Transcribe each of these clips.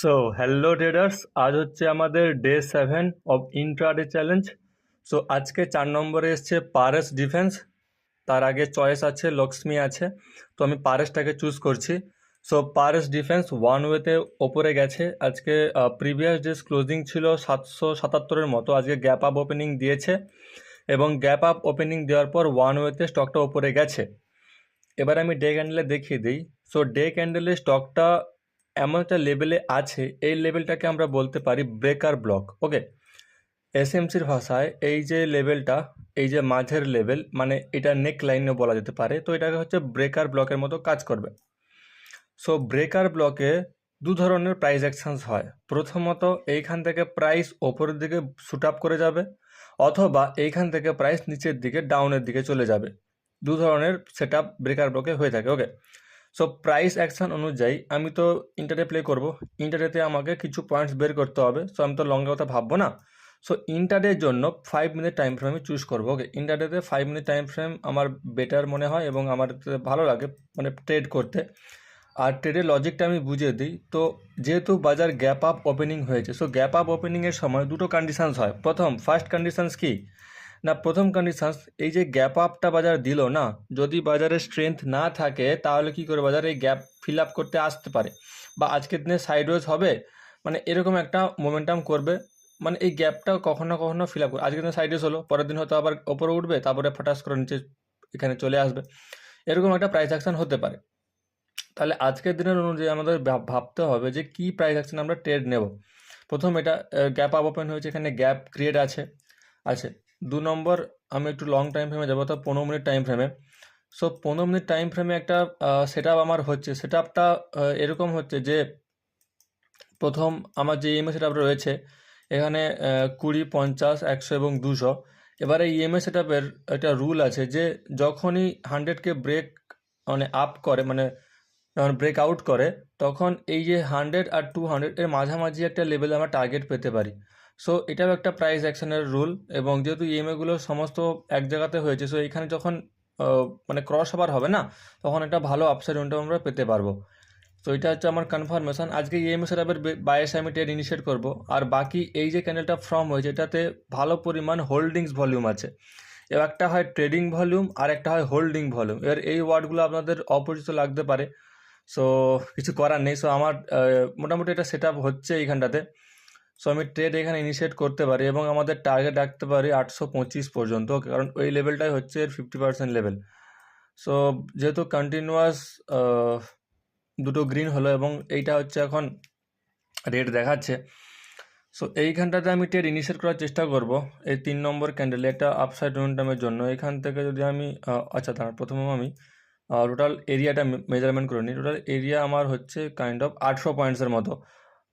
So hello traders আজ হচ্ছে আমাদের day seven of intraday challenge so আজকে চার নম্বরে এসছে পারেস ডিফেন্স তার আগে চয়েস আছে লক্ষ্মী আছে। তো আমি পারেসটাকে চুজ করছি। সো পারেস ডিফেন্স ওয়ান ওয়েতে ওপরে গেছে। আজকে প্রিভিয়াস ডেস ক্লোজিং ছিল সাতশো সাতাত্তরের মতো। আজকে গ্যাপ আপ ওপেনিং দিয়েছে। এবং গ্যাপ আপ ওপেনিং দেওয়ার পর ওয়ান ওয়েতে স্টকটা ওপরে গেছে। এবার আমি ডে ক্যান্ডেলে দেখিয়ে দিই। সো ডে ক্যান্ডেলে স্টকটা এমন একটা লেভেলে আছে, এই লেভেলটাকে আমরা বলতে পারি ব্রেকার ব্লক ওকে এসএমসির ভাষায় এই যে লেভেলটা এই যে মাঝের লেভেল মানে এটা নেক লাইনে বলা যেতে পারে, তো এটাকে হচ্ছে ব্রেকার ব্লকের মতো কাজ করবে। সো ব্রেকার ব্লকে দু ধরনের প্রাইস অ্যাকশানস হয়। প্রথমত, এইখান থেকে প্রাইস ওপরের দিকে শুট আপ করে যাবে, অথবা এইখান থেকে প্রাইস নিচের দিকে ডাউনের দিকে চলে যাবে। দু ধরনের সেট ব্রেকার ব্লকে হয়ে থাকে ওকে সো প্রাইস অ্যাকশন অনুযায়ী আমি তো ইন্টারডে প্লে করব। ইন্টারডেতে আমাকে কিছু পয়েন্টস বের করতে হবে। সো আমি তো লঙ্গের কথা ভাববো না। সো ইন্টারডের জন্য ফাইভ মিনিট টাইম ফ্রেম আমি চুজ করব। ওকে ইন্টারডেতে ফাইভ মিনিট টাইম ফ্রেম আমার বেটার মনে হয় এবং আমার ভালো লাগে মানে ট্রেড করতে। আর ট্রেডের লজিকটা আমি বুঝিয়ে দিই। তো, যেহেতু বাজার গ্যাপ আপ ওপেনিং হয়েছে সো গ্যাপ আপ ওপেনিংয়ের সময় দুটো কন্ডিশনস হয়। প্রথম ফার্স্ট কন্ডিশনস কি? না, প্রথম কন্ডিশনস এই যে গ্যাপ আপটা বাজার দিল না, যদি বাজারে স্ট্রেংথ না থাকে, তাহলে কি করে বাজার এই গ্যাপ ফিল আপ করতে আসতে পারে? বা আজকের দিনে সাইডওয়েজ হবে মানে এরকম একটা মোমেন্টাম করবে মানে এই গ্যাপটা কখনো কখনো ফিল আপ করবে আজকের দিনে সাইডওয়েজ হলো, পরের দিন হয়তো আবার ওপরে উঠবে, তারপরে ফটাস করে নিচে এখানে চলে আসবে। এরকম একটা প্রাইস অ্যাকশন হতে পারে। তাহলে আজকের দিনের অনুযায়ী আমাদের ভাবতে হবে যে কি প্রাইস অ্যাকশন আমরা ট্রেড নেব। প্রথম এটা গ্যাপ আপ ওপেন হয়েছে, এখানে গ্যাপ ক্রিয়েট আছে আছে। দু নম্বর, আমি একটু লং টাইম ফ্রেমে যাব, অর্থাৎ পনেরো মিনিট টাইম ফ্রেমে সো পনেরো মিনিট টাইম ফ্রেমে একটা সেট আমার হচ্ছে। সেট এরকম হচ্ছে যে, প্রথম আমার যে ইএমএ সেট রয়েছে, এখানে কুড়ি, পঞ্চাশ, একশো এবং দুশো। এবারে ইএমএ সেট আপের একটা রুল আছে যে, যখনই হান্ড্রেডকে ব্রেক মানে আপ করে মানে যখন ব্রেক আউট করে, তখন এই যে হান্ড্রেড আর টু হান্ড্রেড এর মাঝামাঝি একটা লেভেলে আমরা টার্গেট পেতে পারি। সো এটাও একটা প্রাইস অ্যাকশনের রুল এবং যেহেতু ইএমএগুলো সমস্ত এক জায়গাতে হয়েছে সো এখানে যখন মানে ক্রস আবার হবে না, তখন একটা ভালো আপসাইড আমরা পেতে পারব। তো এটা হচ্ছে আমার কনফার্মেশন আজকে ইএমএস সেটআপের বায়াসে আমি ট্রেড ইনিশিয়েট করব। আর বাকি এই যে ক্যান্ডেলটা ফর্ম হয়েছে, এটাতে ভালো পরিমাণ হোল্ডিংস ভলিউম আছে। এবার একটা হয় ট্রেডিং ভলিউম আর একটা হয় হোল্ডিং ভলিউম এবার এই ওয়ার্ডগুলো আপনাদের অপরিচিত লাগতে পারে। সো কিছু করার নেই। সো আমার মোটামুটি এটা সেট আপ হচ্ছে এইখানটাতে। সো আমি ট্রেড এখানে ইনিশিয়েট করতে পারি এবং আমাদের টার্গেট রাখতে পারি আটশো পঁচিশ পর্যন্ত, কারণ ওই লেভেলটাই হচ্ছে ফিফটি পার্সেন্ট লেভেল সো যেহেতু কন্টিনিউয়াস দুটো গ্রিন হলো এবং এইটা হচ্ছে এখন রেড দেখাচ্ছে সো এইখানটাতে আমি ট্রেড ইনিশিয়েট করার চেষ্টা করব। এই তিন নম্বর ক্যান্ডেলে একটা আপসাইড মোমেন্টামের জন্য। এখান থেকে যদি আমি আচ্ছা দাঁড়া প্রথমে আমি টোটাল এরিয়াটা মেজারমেন্ট করে নিই। টোটাল এরিয়া আমার হচ্ছে কাইন্ড অফ আটশো পয়েন্টসের মতো।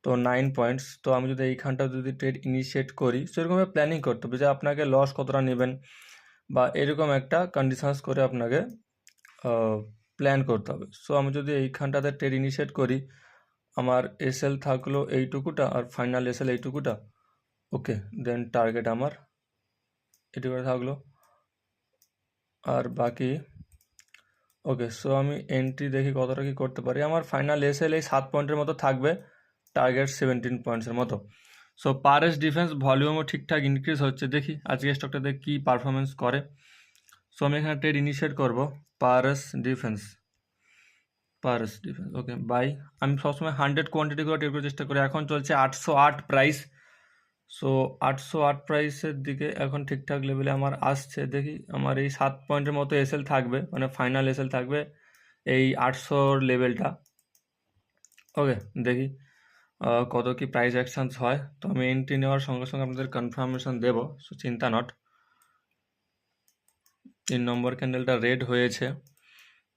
তো নাইন পয়েন্টস তো আমি যদি এইখানটা যদি ট্রেড ইনিশিয়েট করি, সেরকমভাবে প্ল্যানিং করতে হবে যে আপনাকে লস কতটা নেবেন বা এরকম একটা কন্ডিশনস করে আপনাকে প্ল্যান করতে হবে। সো আমি যদি এইখানটাতে ট্রেড ইনিশিয়েট করি, আমার এসএল থাকল এইটুকুটা আর ফাইনাল এসএল এইটুকুটা ওকে দেন টার্গেট আমার এটুকুটা থাকল। আর বাকি ওকে সো আমি এন্ট্রি দেখি কতটা কি করতে পারি। আমার ফাইনাল এসএল এই সাত পয়েন্টের মতো থাকবে। টার্গেট সেভেন্টিন পয়েন্টসের মতো। সো পারেস ডিফেন্স ভলিউমও ঠিকঠাক ইনক্রিজ হচ্ছে। দেখি আজকে স্টকটাতে কী পারফরমেন্স করে। সো আমি এখানে ট্রেড ইনিশিয়েট করব Paras defence Paras defence okay buy আমি সবসময় হান্ড্রেড কোয়ান্টিটি করে ট্রেড করার চেষ্টা করি। এখন চলছে আটশো আট প্রাইস সো আটশো আট প্রাইসের দিকে এখন ঠিকঠাক লেভেলে আমার আসছে। দেখি আমার এই সাত পয়েন্টের মতো এসএল থাকবে মানে ফাইনাল এসএল থাকবে এই আটশোর লেভেলটা ওকে দেখি। কত কি প্রাইস অ্যাকশানস হয়? তো আমি এন্ট্রি নেওয়ার সঙ্গে সঙ্গে আপনাদের কনফার্মেশন দেবো, সো চিন্তা নট তিন নম্বর ক্যান্ডেলটা রেড হয়েছে।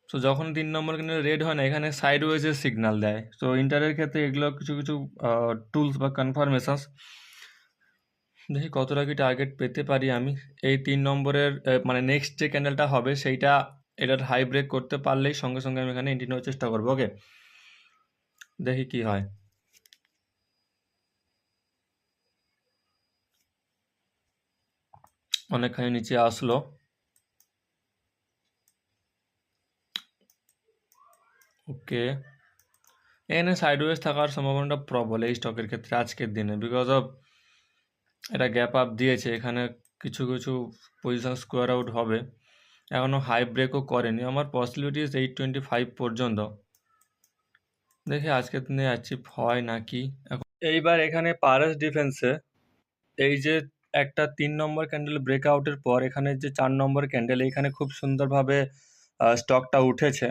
সো যখন তিন নম্বর ক্যান্ডেল রেড হয় না, এখানে সাইড ওয়েজের সিগন্যাল দেয়। সো ইন্টারের ক্ষেত্রে এগুলো কিছু কিছু টুলস বা কনফার্মেশনস দেখি কতটা কি টার্গেট পেতে পারি আমি। এই তিন নম্বরের মানে নেক্সট যে ক্যান্ডেলটা হবে, সেইটা এটার হাই ব্রেক করতে পারলেই সঙ্গে সঙ্গে আমি এখানে এন্ট্রি নেওয়ার চেষ্টা করব ওকে দেখি কি হয়। অনেকখানি নিচে আসলো। ওকে। এখানে সাইডওয়েজ থাকার সম্ভাবনাটা প্রবল এই স্টকের ক্ষেত্রে আজকের দিনে বিকজ অফ এটা গ্যাপ আপ দিয়েছে, এখানে কিছু কিছু পজিশন স্কোয়ার আউট হবে। এখনও হাই ব্রেকও করেনি। আমার পসিবিলিটিস এইট টোয়েন্টি ফাইভ পর্যন্ত। দেখি আজকের দিনে অ্যাচিভ হয় নাকি। এখন এইবার এখানে পারাস ডিফেন্সে এই যে একটা তিন নম্বর ক্যান্ডেল ব্রেকআউটের পর এখানে যে চার নম্বর ক্যান্ডেল এইখানে খুব সুন্দরভাবে স্টকটা উঠেছে।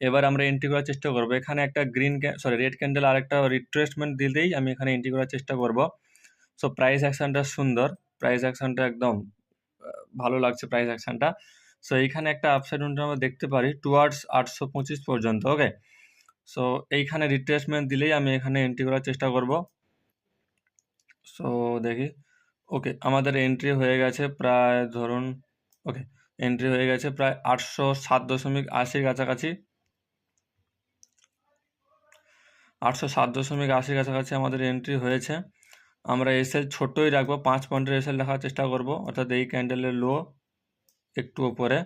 এবার আমরা এন্ট্রি করার চেষ্টা করব। এখানে একটা গ্রিন সরি রেড ক্যান্ডেল আর একটা রিট্রেসমেন্ট দিলেই আমি এখানে এন্ট্রি করার চেষ্টা করব। সো প্রাইস অ্যাকশনটা সুন্দর। প্রাইস অ্যাকশনটা একদম ভালো লাগছে প্রাইস অ্যাকশনটা সো এইখানে একটা আপসাইড আমরা দেখতে পারি টুয়ার্ডস আটশো পঁচিশ পর্যন্ত ওকে সো এইখানে রিট্রেসমেন্ট দিলেই আমি এখানে এন্ট্রি করার চেষ্টা করব। সো দেখি। ওকে, আমাদের এন্ট্রি হয়ে গেছে প্রায় ধরুন, ওকে এন্ট্রি হয়ে গেছে প্রায় আটশো সাত দশমিক আশির কাছাকাছি। আটশো সাত দশমিক আশির কাছাকাছি আমাদের এন্ট্রি হয়েছে। আমরা এসএল ছোটোই রাখব, পাঁচ পয়েন্টের এসএল রাখার চেষ্টা করব, অর্থাৎ এই ক্যান্ডেলের লো একটু ওপরে।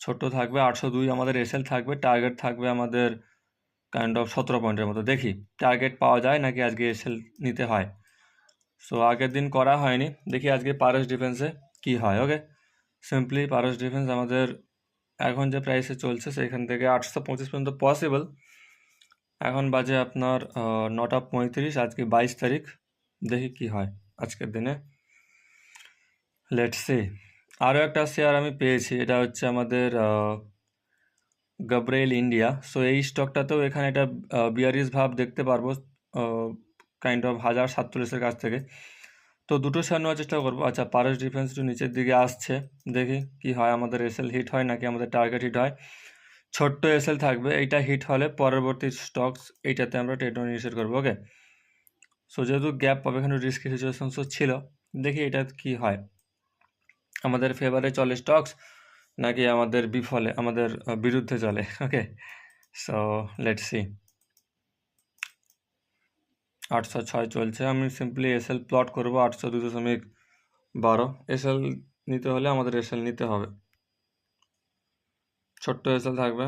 ছোট থাকবে, আটশো দুই আমাদের এসএল থাকবে টার্গেট থাকবে আমাদের কাইন্ড অফ সতেরো পয়েন্টের মতো। দেখি টার্গেট পাওয়া যায় নাকি আজকে এসএল নিতে হয়? সো আগের দিন করা হয়নি। দেখি আজকে পারস ডিফেন্সে কি হয় ওকে সিম্পলি পারস ডিফেন্স আমাদের এখন যে প্রাইসে চলছে, সেখান থেকে আটশো পঁচিশ পর্যন্ত পসিবল এখন বাজে আপনার নটা পঁয়ত্রিশ, আজকে বাইশ তারিখ। দেখি কি হয় আজকের দিনে। লেটস সে আরও একটা শেয়ার আমি পেয়েছি, এটা হচ্ছে আমাদের গাবরেল ইন্ডিয়া সো এই স্টকটাতেও এখানে এটা বিয়ারিস ভাব দেখতে পারব কাইন্ড অফ হাজার সাতচল্লিশের কাছ থেকে। তো দুটো শেয়ার নেওয়ার চেষ্টা করব। আচ্ছা পারস ডিফেন্স একটু নিচের দিকে আসছে, দেখি কি হয়। আমাদের এসএল হিট হয় নাকি আমাদের টার্গেট হিট হয়। ছোট্ট এসএল থাকবে, এইটা হিট হলে পরবর্তী স্টকস এইটাতে আমরা ট্রেড ইনিশিয়েট করব ওকে সো যেহেতু গ্যাপ পাবে এখানে রিস্কি সিচুয়েশনসও ছিল, দেখি এটা কি হয়। আমাদের ফেভারে চলে স্টকস নাকি আমাদের বিফলে, আমাদের বিরুদ্ধে চলে ওকে সো লেটস সি আটশো ছয় চলছে। আমি সিম্পলি এসএল প্লট করব আটশো দুই দশমিক বারো এসএল নিতে হলে আমাদের এসএল নিতে হবে। ছোট্ট এসএল থাকবে।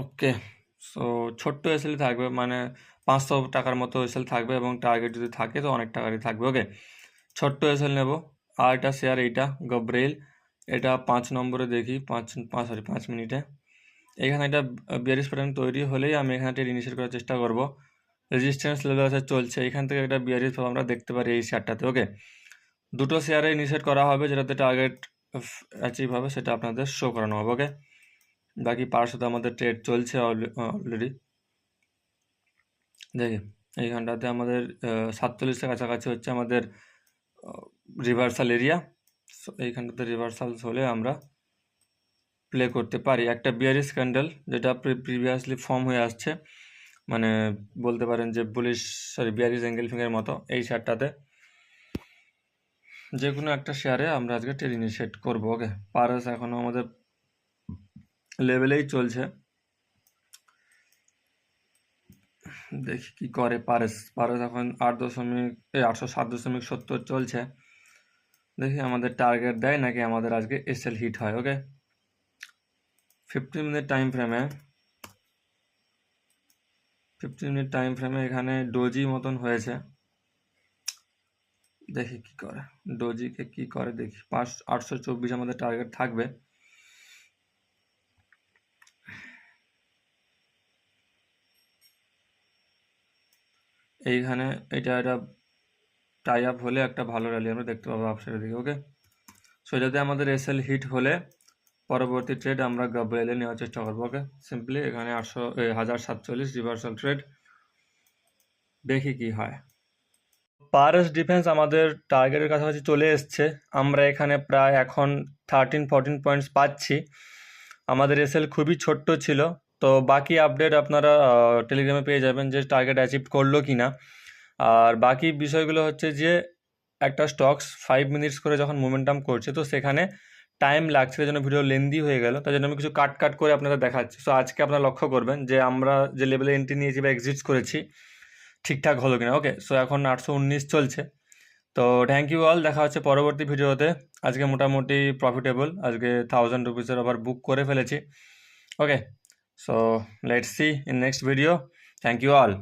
ওকে সো ছোট্ট এসএল থাকবে মানে পাঁচশো টাকার মতো এসএল থাকবে এবং টার্গেট যদি থাকে তো অনেক টাকারই থাকবে। ওকে ছোট্ট এসএল নেব। আর এটা শেয়ার এইটা গব্রেইল এটা পাঁচ নম্বরে দেখি, পাঁচ পাঁচ সরি পাঁচ মিনিটে। এখানে একটা বিয়ারিশ প্যাটার্ন তৈরি হলেই আমি এখানে একটা ইনিশিয়েট করার চেষ্টা করব। রেজিস্ট্যান্স লেভেল আছে, চলছে। এখান থেকে একটা বিয়ারিশ ভাব আমরা দেখতে পারি এই শেয়ারটাতে ওকে দুটো শেয়ারে ইনিশিয়েট করা হবে, যেটাতে টার্গেট অ্যাচিভ হবে, সেটা আপনাদের শো করানো হবে ওকে বাকি পার সাথে আমাদের ট্রেড চলছে অলরেডি দেখি, এইখানটাতে আমাদের সাতচল্লিশের কাছাকাছি হচ্ছে আমাদের রিভার্সাল এরিয়া এইখানটাতে রিভার্সালস হলে আমরা প্লে করতে পারি। একটা বিয়ারিস ক্যান্ডেল যেটা প্রিভিয়াসলি ফর্ম হয়ে আসছে মানে বলতে পারেন যে বুলিশ সরি বিয়ারিস অ্যাঙ্গেল ফিঙ্গের মতো এই শেয়ারটাতে যে কোনো একটা শেয়ারে আমরা আজকে ট্রেড ইনিশিয়েট করব ওকে পারস এখনও আমাদের লেভেলেই চলছে। দেখি কি করে পারস পারস এখন আট দশমিক, এই আটশো সাত দশমিক সত্তর চলছে। দেখি আমাদের টার্গেট দেয় নাকি আমাদের আজকে এসএল হিট হয় ওকে ফিফটি মিনিট টাইম ফ্রেমে ফিফটি মিনিট টাইম ফ্রেমে এখানে ডোজি মতন হয়েছে। দেখি কি করে ডোজিকে কি করে দেখি, পাঁচ, আটশো চব্বিশ আমাদের টার্গেট থাকবে। এইখানে এটা এটা টাই আপ হলে একটা ভালো র্যালি আমরা দেখতে পাবো আপসাইডের দিকে ওকে সো এটাতে আমাদের এসএল হিট হলে পরবর্তী ট্রেড আমরা গাব্রাইলে নেওয়ার চেষ্টা করব ওকে সিম্পলি এখানে আটশো হাজার সাতচল্লিশ রিভার্সাল ট্রেড দেখি কি হয়। পারস ডিফেন্স আমাদের টার্গেটের কাছাকাছি চলে এসছে। আমরা এখানে প্রায় এখন থার্টিন ফোরটিন পয়েন্টস পাচ্ছি। আমাদের এসএল খুবই ছোট্ট ছিল। তো বাকি আপডেট আপনারা টেলিগ্রামে পেয়ে যাবেন যে টার্গেট অ্যাচিভ করল কি না আর বাকি বিষয়গুলো হচ্ছে যে, একটা স্টকস ফাইভ মিনিটস করে যখন মোমেন্টাম করছে, তো সেখানে টাইম লাগছে জন্য ভিডিও লেন্দি হয়ে গেল। তাই জন্য আমি কিছু কাট কাট করে আপনাদের দেখাচ্ছি। সো আজকে আপনারা লক্ষ্য করবেন যে, আমরা যে লেভেলে এন্ট্রি নিয়েছি বা এক্সিট করেছি, ঠিকঠাক হলো কিনা। ওকে সো এখন আটশো উনিশ চলছে। তো থ্যাংক ইউ অল দেখা হচ্ছে পরবর্তী ভিডিওতে আজকে মোটামুটি প্রফিটেবল আজকে থাউজেন্ড রুপিসের আবার বুক করে ফেলেছি। Okay so let's see in next video thank you all